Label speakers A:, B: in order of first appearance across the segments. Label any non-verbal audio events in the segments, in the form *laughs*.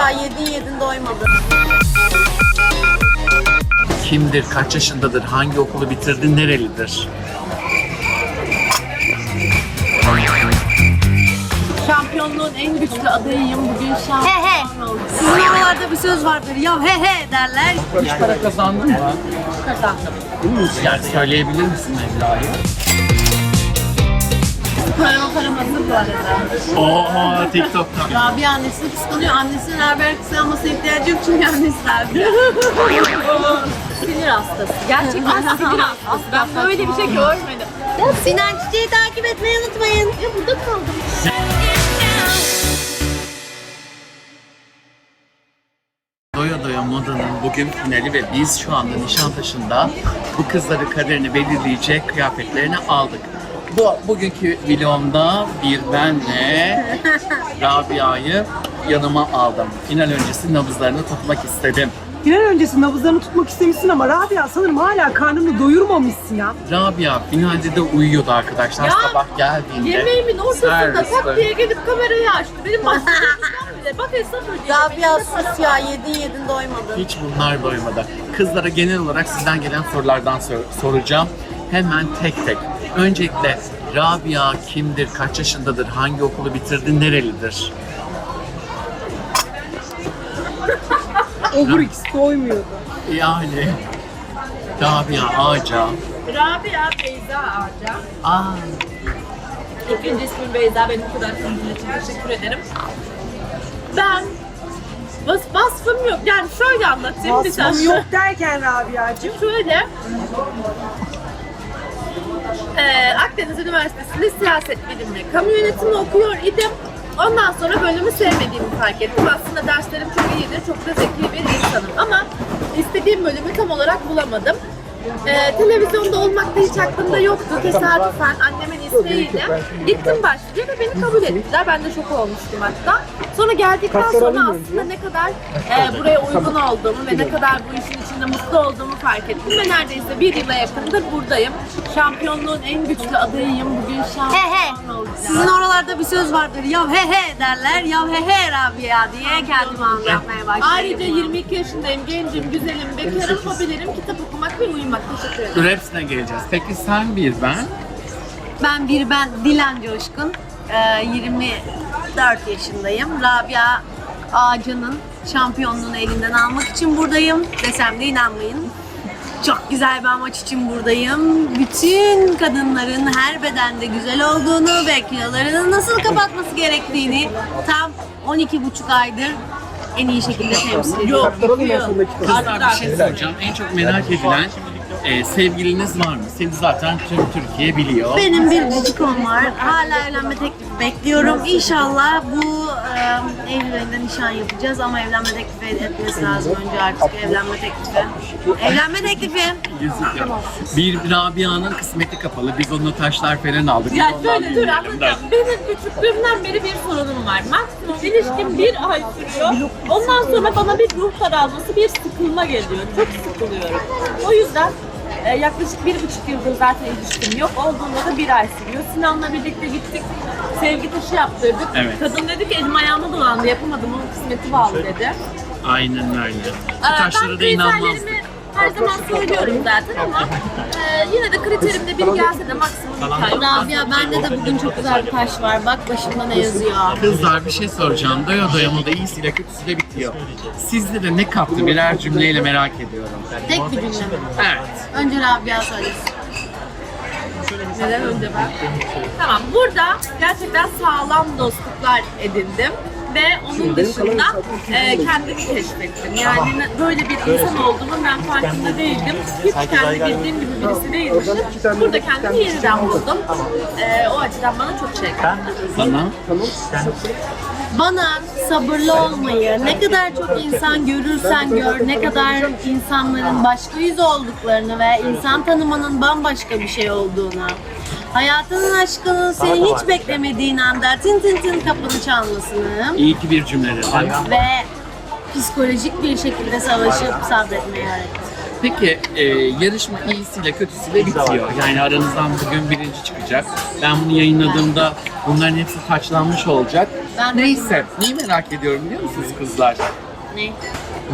A: ya yedin yedin doymadın.
B: Kimdir, kaç yaşındadır, hangi okulu bitirdi, nerelidir?
C: Şampiyonluğun en güçlü adayıyım. Bugün şampiyon
A: He he.
C: oldum.
A: Sizin oralarda bir söz vardır ya he he derler.
B: Hiç para kazandın mı?
C: Kazandım.
B: Yani söyleyebilir misin Mevla'yı?
C: Paramı param hazır bu arada.
B: Oo, TikTok'ta.
A: Rabia annesini kıskanıyor. Annesinin haber kıskanmasına ihtiyacı yok çünkü annesi Rabia. *laughs*
C: Sinir hastası. Gerçekten sinir hastası. Ben böyle bir şey görmedim.
A: Sinan Çiçek'i takip etmeyi unutmayın.
C: Ya burada kaldım.
B: Doya Doya Moda'nın bugün finali ve biz şu anda Nişantaşı'nda bu kızları kaderini belirleyecek kıyafetlerini aldık. Bu bugünkü vlogumda bir benle *laughs* Rabia'yı yanıma aldım. Final öncesi nabızlarını tutmak istedim.
D: Final öncesi nabızlarını tutmak istemişsin ama Rabia sanırım hala karnını doyurmamışsın ya.
B: Rabia finalde de uyuyordu arkadaşlar
C: Ya,
B: sabah geldiğinde.
C: Yemeğimin ortasında
B: servis
C: tak diye gelip kamerayı açtı. Benim başımdan *laughs* bile. Bak hesap ödeyeceğim.
A: Rabia sus ya yedin yedin doymadın.
B: Hiç bunlar doymadı. Kızlara genel olarak sizden gelen sorulardan sor- soracağım. Hemen tek tek. Öncelikle Rabia kimdir, kaç yaşındadır, hangi okulu bitirdi, nerelidir?
D: Over X doymuyordu.
B: Yani Rabia Ağaca.
C: Rabia Beyza Ağaca.
B: Aa,
C: İkinci ismim Beyza. Benim bu kadar tanıdığın için teşekkür ederim. Ben Vas vasfım yok. Yani şöyle anlatayım bir
D: Vasfım yok derken Rabia'cığım.
C: Şöyle. Eee Akdeniz Üniversitesi'nde siyaset bilimi ve kamu yönetimi okuyor idim. Ondan sonra bölümü sevmediğimi fark ettim. Aslında derslerim çok iyidir, çok da zeki bir insanım ama istediğim bölümü tam olarak bulamadım. Eee, televizyonda olmak da hiç aklımda yoktu. Tesadüfen annemin isteğiyle gittim başvuruya ve beni kabul ettiler. Ben de şok olmuştum hatta. Sonra geldikten sonra aslında ne kadar eee, buraya uygun olduğumu ve ne kadar bu işin içinde mutlu olduğumu fark ettim. Ve neredeyse bir yıla yakındır buradayım. Şampiyonluğun en güçlü adayıyım. Bugün şampiyon
A: He he.
C: olacağım.
A: Sizin oralarda bir söz vardır ya he he derler. Ya he he Rabia diye kendimi anlatmaya başladım.
C: Ayrıca 22 yaşındayım, gencim, güzelim, bekarım, hobilerim kitap okumak ve uyumak. Teşekkür ederim.
B: dur hepsine geleceğiz. Peki sen bir ben.
A: Ben bir ben Dilan Coşkun. Ee, 24 yaşındayım. Rabia Ağacı'nın şampiyonluğunu elinden almak için buradayım. Desem de inanmayın. Çok güzel bir amaç için buradayım. Bütün kadınların her bedende güzel olduğunu ve kilolarını nasıl kapatması gerektiğini tam 12,5 aydır en iyi şekilde temsil ediyorum.
B: Kızlar bir şey soracağım. En çok merak edilen e, sevgiliniz var mı? Seni zaten tüm Türkiye biliyor.
A: Benim bir cicikom var. Hala evlenme teklifi bekliyorum. İnşallah bu e, Eylül ayında nişan yapacağız ama evlenme teklifi etmesi lazım önce artık evlenme teklifi. Evlenme teklifi.
B: Bir Rabia'nın kısmeti kapalı. Biz onunla taşlar falan aldık.
C: Ya
B: Biz ondan
C: şöyle dur
B: dinleyelim
C: anlatacağım. Benim küçüklüğümden beri bir sorunum var. Maksimum ilişkim bir ay sürüyor. Ondan sonra bana bir ruh daralması, bir sıkılma geliyor. Çok sıkılıyorum. O yüzden e, yaklaşık bir buçuk yıldır zaten ilişkim yok. Olduğunda da bir ay sürüyor. Sinan'la birlikte gittik. Sevgi taşı yaptırdık.
B: Evet.
C: Kadın dedi ki elim ayağıma dolandı yapamadım onun kısmeti bağlı dedi.
B: Aynen öyle. Bu
C: Ee,
B: taşlara da inanmazdık.
C: Her zaman söylüyorum zaten ama e, yine de kriterimde biri gelse de maksimum bir ay.
A: Rabia bende de bugün çok güzel bir taş var. Bak başımda ne yazıyor.
B: Kızlar bir şey soracağım. Doya doya moda iyisiyle kötüsüyle bitiyor. Sizde de ne kaptı birer cümleyle merak ediyorum.
A: Tek bir cümle.
B: Evet.
A: Önce Rabia söylesin.
C: Neden önce ben? Tamam burada gerçekten sağlam dostluklar edindim ve onun dışında e, kendimi keşfettim. Yani böyle bir insan olduğumu ben farkında değildim. Hiç kendi bildiğim gibi birisi değilmişim. Burada kendimi yeniden buldum. E, o açıdan bana çok şey kattı.
B: Bana
A: Bana sabırlı olmayı, ne kadar çok insan görürsen gör, ne kadar insanların başka yüz olduklarını ve insan tanımanın bambaşka bir şey olduğunu, hayatının aşkının seni hiç beklemediğin anda tin tin tin kapını çalmasını
B: iyi ki bir cümle dedin.
A: ve psikolojik bir şekilde savaşıp sabretmeyi öğretti.
B: Peki e, yarışma iyisiyle kötüsüyle bitiyor. Yani aranızdan bugün birinci çıkacak. Ben bunu yayınladığımda bunların hepsi taçlanmış olacak.
A: Ben-
B: Neyse, neyi merak ediyorum biliyor musunuz kızlar?
A: Ne?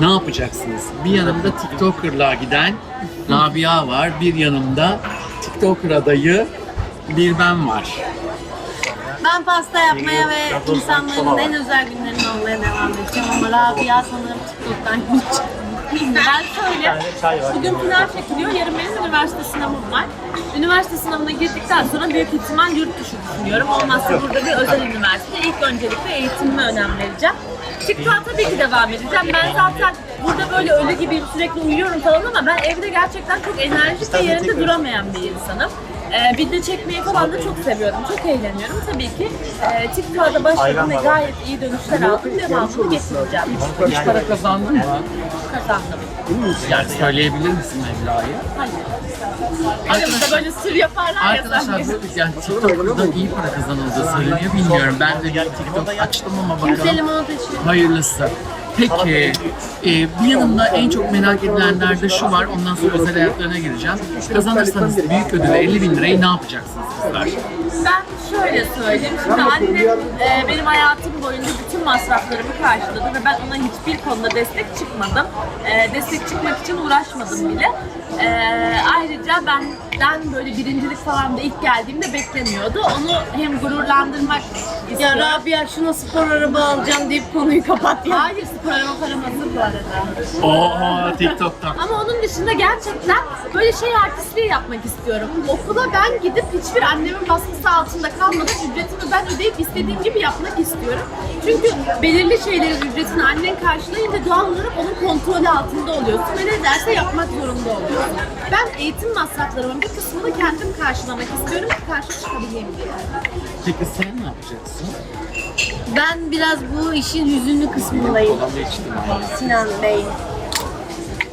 B: Ne yapacaksınız? Bir yanımda TikToker'lığa giden Rabia var. Bir yanımda TikToker adayı bir ben var.
A: Ben pasta yapmaya ve insanların en özel günlerini olmaya devam edeceğim ama Rabia sanırım TikTok'tan hiç.
C: Ben şöyle, bugün final çekiliyor, yarın benim üniversite sınavım var. Üniversite sınavına girdikten sonra büyük ihtimal yurt dışı düşünüyorum. Olmazsa burada bir özel üniversite. İlk öncelikle eğitimime önem vereceğim. TikTok'a tabii ki devam edeceğim. Ben zaten burada böyle ölü gibiyim, sürekli uyuyorum falan ama ben evde gerçekten çok enerjik ve yerinde duramayan bir insanım. Ee, video çekmeyi falan da çok seviyorum, çok eğleniyorum. Tabii ki e, TikTok'a başladım ve gayet iyi dönüşler aldım. Devamını getireceğim.
B: Hiç para kazandın mı?
C: Kazandım.
B: Yani söyleyebilir misin Mevla'yı?
C: Hayır. Aramızda böyle sır yaparlar ya
B: Arkadaşlar
C: sanki.
B: bu yani TikTok'tan iyi para kazanıldığı söyleniyor. Bilmiyorum. Ben de TikTok açtım ama
A: Kimse
B: bakalım.
A: limonata içiyor.
B: Hayırlısı. Peki, e, bir yanımda en çok merak edilenlerde şu var, ondan sonra özel hayatlarına gireceğim. Kazanırsanız büyük ödülü 50 bin lirayı ne yapacaksınız kızlar?
C: Ben şöyle söyleyeyim. Şimdi annem e, benim hayatım boyunca bütün masraflarımı karşıladı ve ben ona hiçbir konuda destek çıkmadım. E, destek çıkmak için uğraşmadım bile. E, ayrıca benden böyle birincilik falan da ilk geldiğimde beklemiyordu. Onu hem gururlandırmak
A: Ya
C: istiyorum.
A: Rabia şuna spor araba alacağım deyip konuyu kapat ya.
C: Hayır spor araba param hazır bu arada.
B: Oo, TikTok'tan.
C: Ama onun dışında gerçekten böyle şey artistliği yapmak istiyorum. Okula ben gidip hiçbir annemin baskısı altında kalmadan ücretimi ben ödeyip istediğim gibi yapmak istiyorum. Çünkü belirli şeylerin ücretini annen karşılayınca doğal olarak onun kontrolü altında oluyorsun ve ne derse yapmak zorunda oluyorsun. Ben eğitim masraflarımın bir kısmını kendim karşılamak istiyorum ki karşı çıkabileyim diye.
B: Peki sen ne yapacaksın?
A: Ben biraz bu işin hüzünlü kısmındayım.
B: Kolamı içtim ama.
A: Sinan Bey.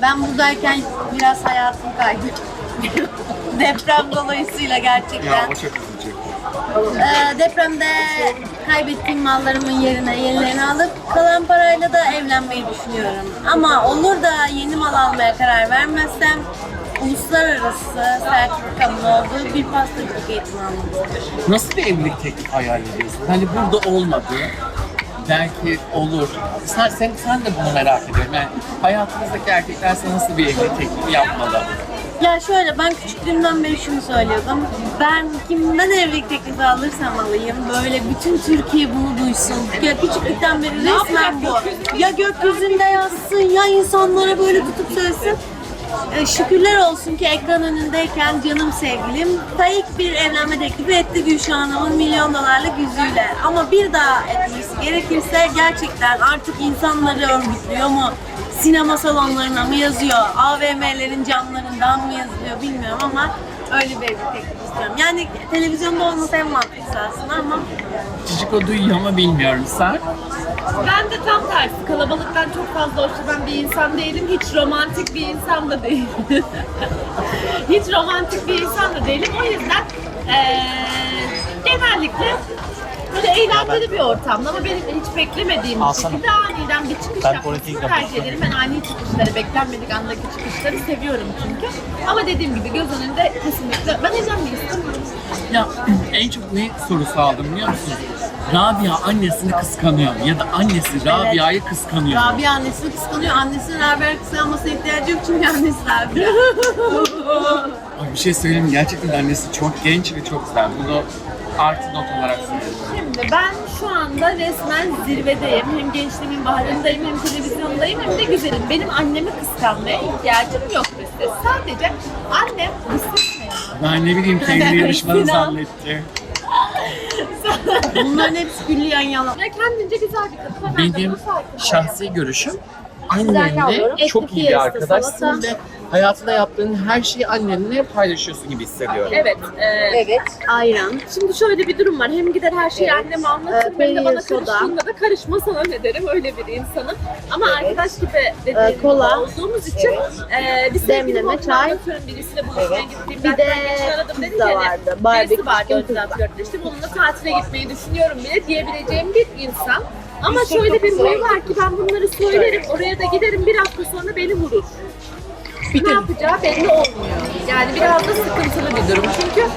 A: Ben buradayken biraz hayatım kaydı. *laughs* Deprem dolayısıyla gerçekten.
B: Ya o çok üzücü.
A: Ee, depremde kaybettiğim mallarımın yerine yenilerini alıp kalan parayla da evlenmeyi düşünüyorum. Ama olur da yeni mal almaya karar vermezsem uluslararası sertifikamın olduğu bir pastacılık eğitimi almak istiyorum.
B: Nasıl bir evlilik teklifi hayal ediyorsun? Hani burada olmadı. Belki olur. Sen, sen, sen de bunu merak ediyorum. Yani hayatınızdaki erkekler nasıl bir evlilik teklifi yapmalı?
A: Ya şöyle ben küçüklüğümden beri şunu söylüyordum. Ben kimden evlilik teklifi alırsam alayım böyle bütün Türkiye bunu duysun. Ya küçüklükten beri resmen bu. Ya gökyüzünde yazsın ya insanlara böyle tutup söylesin. Ee, şükürler olsun ki ekran önündeyken canım sevgilim Tayyip bir evlenme teklifi etti Gülşah Hanım'ın milyon dolarlık yüzüğüyle. Ama bir daha etmesi gerekirse gerçekten artık insanları örgütlüyor mu? Sinema salonlarına mı yazıyor? AVM'lerin camlarından mı yazılıyor bilmiyorum ama öyle bir evlilik teklifi istiyorum. Yani televizyonda olması en mantıklısı aslında ama
B: Ciciko duyuyor ama bilmiyorum sen.
C: Ben de tam tersi. Kalabalıktan çok fazla hoşlanan bir insan değilim. Hiç romantik bir insan da değilim. *laughs* Hiç romantik bir insan da değilim. O yüzden eee, genellikle böyle eğlenceli bir ortamda ama benim hiç beklemediğim bir
E: Alsana.
C: şekilde aniden bir çıkış
E: Ben
C: yapmasını
E: politik
C: tercih
E: yapıyorum.
C: ederim. Ben ani çıkışları, beklenmedik andaki çıkışları seviyorum çünkü. Ama dediğim gibi göz önünde kesinlikle ben heyecanlıyım.
B: Ya *clears throat* en çok ne sorusu aldım biliyor musun? Rabia annesini kıskanıyor mu? Ya da annesi Rabia'yı kıskanıyor mu?
A: Rabia annesini kıskanıyor. Annesinin Rabia kıskanmasına ihtiyacı yok çünkü annesi Rabia. *laughs*
B: Ay bir şey söyleyeyim mi? gerçekten annesi çok genç ve çok güzel. Bunu artı not olarak söylüyorum.
C: Şimdi ben şu anda resmen zirvedeyim. Hem gençliğimin baharındayım hem televizyondayım hem de güzelim. Benim annemi kıskanmaya ihtiyacım yok bizde. Sadece annem kıskanmıyor.
B: Ben ne bileyim kendi yarışmanı
C: Sinan.
B: zannetti.
A: Bunların hepsi külliyen yalan.
C: Ya kendince güzel bir kadın. De
B: Benim şahsi görüşüm. Annenle çok iyi bir arkadaşsın ve hayatında yaptığın her şeyi annenle paylaşıyorsun gibi hissediyorum.
C: Evet. e,
A: Evet. Ayran.
C: Şimdi şöyle bir durum var. Hem gider her şeyi anneme anlatırım
A: Ee,
C: hem de bana
A: soda.
C: karıştığında da karışma sana ne derim. Öyle bir insanım. Ama arkadaş gibi dediğim
A: Ee, kola.
C: olduğumuz için e, bir sevgilim
A: çay.
C: anlatıyorum. Birisiyle buluşmaya gittiğimde
A: Bir de
C: aradım dedi ki hani,
A: vardı. Barbekü
C: birisi vardı önceden flörtleştim. Onunla tatile gitmeyi düşünüyorum bile diyebileceğim bir insan. Ama şöyle bir huyu var ki ben bunları söylerim, oraya da giderim bir hafta sonra beni vurur. ne yapacağı belli olmuyor. Yani biraz da sıkıntılı bir durum. Çünkü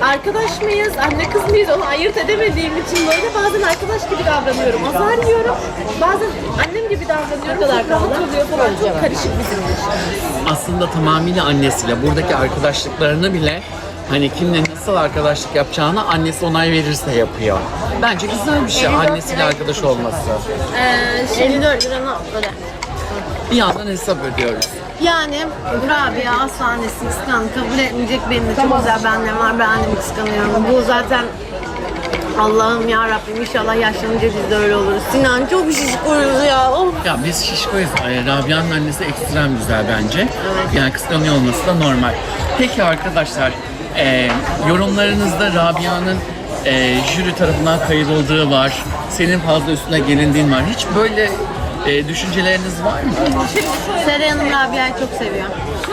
C: arkadaş mıyız, anne kız mıyız onu ayırt edemediğim için böyle bazen arkadaş gibi davranıyorum. Azar yiyorum. Bazen annem gibi davranıyorum. Çok rahat oluyor falan. Çok karışık bizim ilişkimiz.
B: aslında tamamıyla annesiyle buradaki arkadaşlıklarını bile hani kimle nasıl arkadaşlık yapacağını annesi onay verirse yapıyor. Bence güzel bir şey annesiyle arkadaş olması.
C: Ee,
A: 54 lira öde.
B: Bir yandan hesap ödüyoruz.
A: Yani Rabia asla annesini kıskan kabul etmeyecek benim de çok güzel bir annem var ben annemi kıskanıyorum. Bu zaten Allah'ım ya Rabbim inşallah yaşlanınca biz de öyle oluruz. Sinan çok şişkoyuz ya. Of.
B: Ya biz şişkoyuz. Ee, Rabia'nın annesi ekstrem güzel bence. Yani kıskanıyor olması da normal. Peki arkadaşlar, e, yorumlarınızda Rabia'nın e, jüri tarafından kayırıldığı var. Senin fazla üstüne gelindiğin var. Hiç böyle e, düşünceleriniz var mı?
A: Hanım Rabia'yı çok seviyor.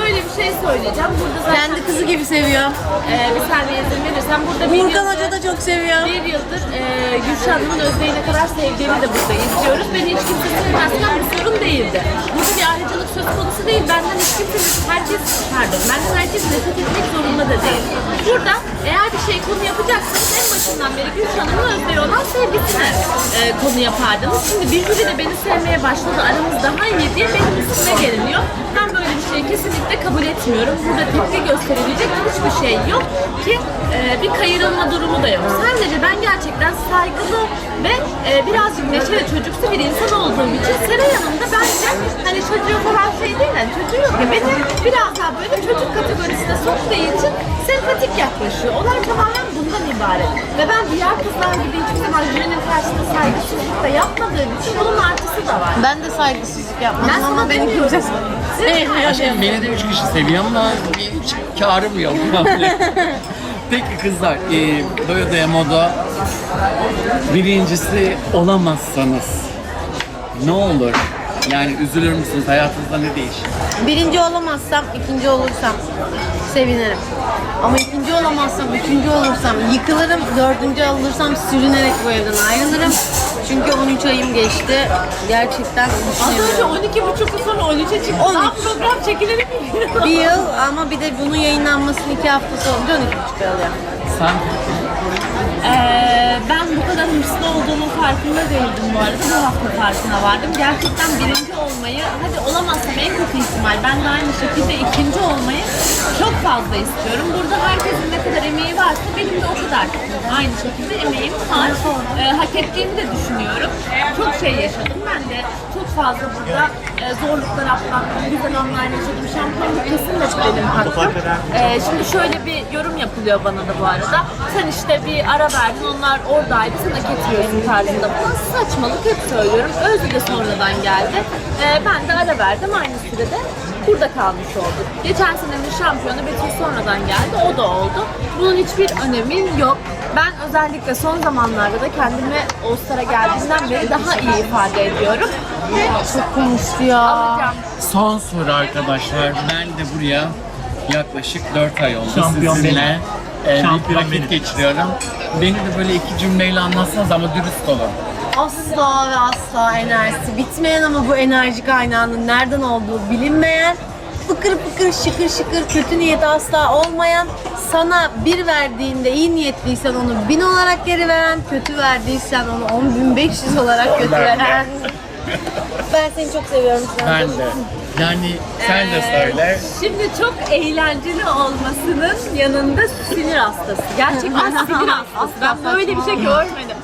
C: Şöyle bir şey söyleyeceğim. Burada zaten
A: Kendi kızı gibi seviyor.
C: e, bir saniye izin verirsen burada bir
A: Burkan
C: yıldır-
A: Hoca da çok seviyor.
C: Bir yıldır e, Gülşah Hanım'ın Özde'yi ne kadar sevdiğini de burada izliyoruz. Beni hiç kimse sevmezken bu sorun değildi. Burada bir ayrıcalık söz konusu değil. Benden hiç kimse, herkes, pardon, benden herkes nefret etmek zorunda da değil. Burada eğer bir şey konu yapacaksanız en başından beri Gülşah Hanım'ın Özde'ye olan sevgisine e, konu yapardınız. Şimdi bir jüri de beni sevmeye başladı, aramız daha iyi diye benim üstüme geliniyor. Ben bir şeyi kesinlikle kabul etmiyorum. Burada tepki gösterilecek hiçbir şey yok ki e, bir kayırılma durumu da yok. Sadece ben gerçekten saygılı ve e, birazcık neşeli çocuksu bir insan olduğum için Seray Hanım da bence hani çocuğu falan şey değil yani çocuğu yok ya beni biraz daha böyle çocuk kategorisine soktuğu için sempatik yaklaşıyor. Olay tamamen bundan ibaret. Ve ben diğer kızlar gibi hiçbir zaman jürinin karşısında saygısızlık da yapmadığım için bunun artısı da var.
A: Ben de saygısızlık yapmadım
C: Ben
A: ama beni kimse
B: Ya şey, beni de üç kişi seviyor ama bir karım yok. *laughs* Peki kızlar, e, Doya Doya Moda birincisi olamazsanız ne olur? Yani üzülür müsünüz? Hayatınızda ne değişir?
A: Birinci olamazsam, ikinci olursam sevinirim. Ama ikinci olamazsam, üçüncü olursam yıkılırım, dördüncü olursam sürünerek bu evden ayrılırım. Çünkü 13 ayım geçti. Gerçekten
C: Az önce
A: düşünemiyorum.
C: 12 buçuktu sonra 13'e çıktı.
A: 13.
C: Daha program çekilir mi?
A: Bir yıl ama bir de bunun yayınlanmasının iki haftası olunca 12 buçuk ay oluyor.
B: Sen
C: Ee, ben bu kadar hırslı olduğumun farkında değildim bu arada. Bu hafta farkına vardım. Gerçekten birinci olmayı, hadi olamazsam en kötü ihtimal, ben de aynı şekilde ikinci olmayı çok fazla istiyorum. Burada herkesin ne kadar emeği varsa benim de o kadar aynı şekilde emeğim var. Ee, hak ettiğimi de düşünüyorum. Çok şey yaşadım. Ben de çok fazla burada zorluklar atlattım. Güzel anlar yaşadım. Şampiyonluk kesinlikle benim hakkım. Ee, şimdi şöyle bir yorum yapılıyor bana da bu arada. Sen işte bir ara verdin, onlar oradaydı, sen hak etmiyorsun tarzında falan. Saçmalık hep söylüyorum. Özgü de sonradan geldi. Ee, ben de ara verdim aynı sürede. Burada kalmış olduk. Geçen senenin şampiyonu Betül sonradan geldi, o da oldu. Bunun hiçbir önemi yok. Ben özellikle son zamanlarda da kendimi All-Star'a geldiğimden beri daha iyi ifade ediyorum.
A: Çok konuştu ya.
B: son soru arkadaşlar. Ben de buraya yaklaşık 4 ay oldu
E: Şampiyon
B: sizinle. e, bir
E: Şampiyon
B: vakit
E: benim.
B: geçiriyorum. Beni de böyle iki cümleyle anlatsanız ama dürüst olun.
A: Asla ve asla enerjisi bitmeyen ama bu enerji kaynağının nereden olduğu bilinmeyen, fıkır fıkır şıkır şıkır kötü niyeti asla olmayan, sana bir verdiğinde iyi niyetliysen onu bin olarak geri veren, kötü verdiysen onu 10.500 olarak kötü veren. Ben seni çok seviyorum Sinan.
B: Ben de. Yani sen de söyle.
C: Şimdi çok eğlenceli olmasının yanında sinir hastası. Gerçekten *laughs* sinir hastası. Ben böyle bir şey görmedim.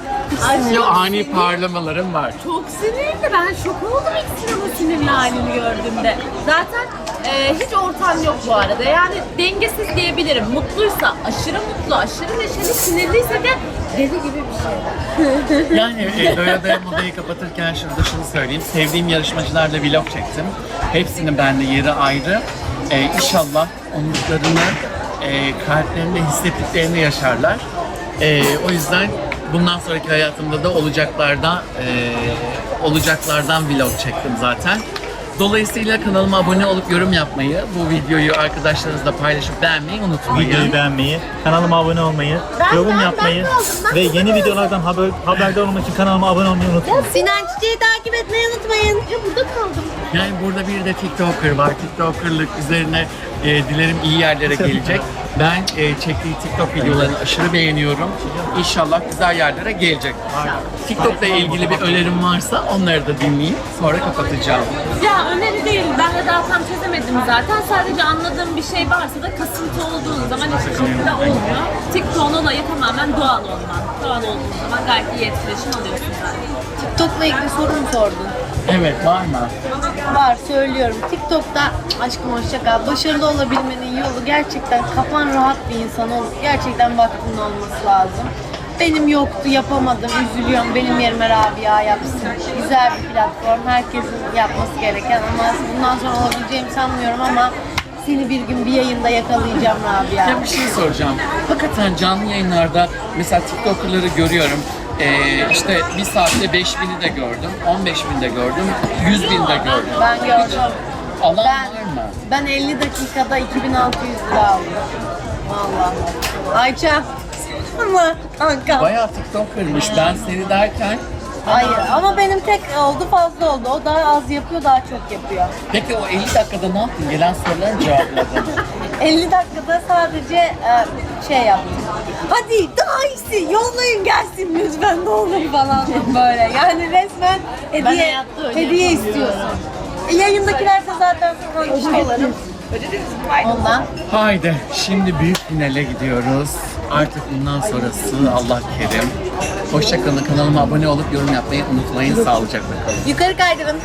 C: Ay,
B: Yo, ani parlamalarım var.
C: Çok sinirli. Ben şok oldum ilk Sinan'ın sinirli halini gördüğümde. Zaten e, hiç ortam yok bu arada. Yani dengesiz diyebilirim. Mutluysa aşırı mutlu, aşırı neşeli, sinirliyse de deli gibi bir şey. *laughs*
B: Yani e, doya doya modayı kapatırken şurada şunu söyleyeyim. Sevdiğim yarışmacılarla vlog çektim. Hepsinin bende yeri ayrı. E, inşallah umduklarını e, kalplerinde hissettiklerini yaşarlar. E, o yüzden bundan sonraki hayatımda da olacaklardan e, olacaklardan vlog çektim zaten. Dolayısıyla kanalıma abone olup yorum yapmayı, bu videoyu arkadaşlarınızla paylaşıp beğenmeyi unutmayın.
E: Videoyu beğenmeyi, kanalıma abone olmayı,
C: Ben-
E: yorum
C: ben-
E: yapmayı
C: ben de oldum, ben
E: ve
C: de
E: yeni
C: oldum.
E: videolardan haber, haberdar olmak için kanalıma abone olmayı unutmayın.
A: Sinan Çiçek'i takip etmeyi unutmayın.
C: Ya burada kaldım.
B: Yani burada bir de TikToker var. TikTokerlık üzerine e, dilerim iyi yerlere gelecek. *laughs* Ben e, çektiği TikTok videolarını aşırı beğeniyorum. İnşallah güzel yerlere gelecek. TikTok'la ilgili bir önerim varsa onları da dinleyeyim. Sonra kapatacağım.
C: Ya öneri değil. Ben de daha tam çözemedim zaten. Sadece anladığım bir şey varsa da kasıntı olduğun zaman hiçbir şekilde olmuyor. TikTok'un olayı tamamen doğal olman. Doğal olduğun zaman gayet iyi etkileşim alıyorsun zaten.
A: TikTok'la ilgili soru mu sordun?
B: Evet var mı?
A: Var söylüyorum. TikTok'ta aşkım hoşça kal. Başarılı olabilmenin yolu gerçekten kafan rahat bir insan olup gerçekten vaktinin olması lazım. Benim yoktu, yapamadım, üzülüyorum. Benim yerime Rabia yapsın. Güzel bir platform, herkesin yapması gereken ama bundan sonra olabileceğimi sanmıyorum ama seni bir gün bir yayında yakalayacağım Rabia.
B: Ya bir şey soracağım. Hakikaten canlı yayınlarda mesela TikToker'ları görüyorum. Ee, işte bir saatte 5000'i de gördüm, 15.000 de gördüm, 100 bin de gördüm.
A: Ben gördüm.
B: Alan
A: Ben,
B: var mı?
A: ben 50 dakikada 2600 lira aldım. Vallahi. Ayça. Ama kanka.
B: Bayağı TikToker'mış. Ben seni derken
A: Hayır ama benim tek oldu fazla oldu. O daha az yapıyor daha çok yapıyor.
B: Peki o 50 dakikada ne yaptın? Gelen soruları mı cevapladın? *laughs*
A: 50 dakikada sadece e, şey yaptım. Hadi daha iyisi yollayın gelsin lütfen ne olur falan böyle. Yani resmen hediye, hediye istiyorsun. E, yayındakiler de zaten konuşuyorlarım. Ondan.
B: Haydi şimdi büyük finale gidiyoruz. Artık bundan sonrası Allah kerim. Hoşçakalın. Kanalıma abone olup yorum yapmayı unutmayın. Sağlıcakla kalın.
A: Yukarı kaydırın.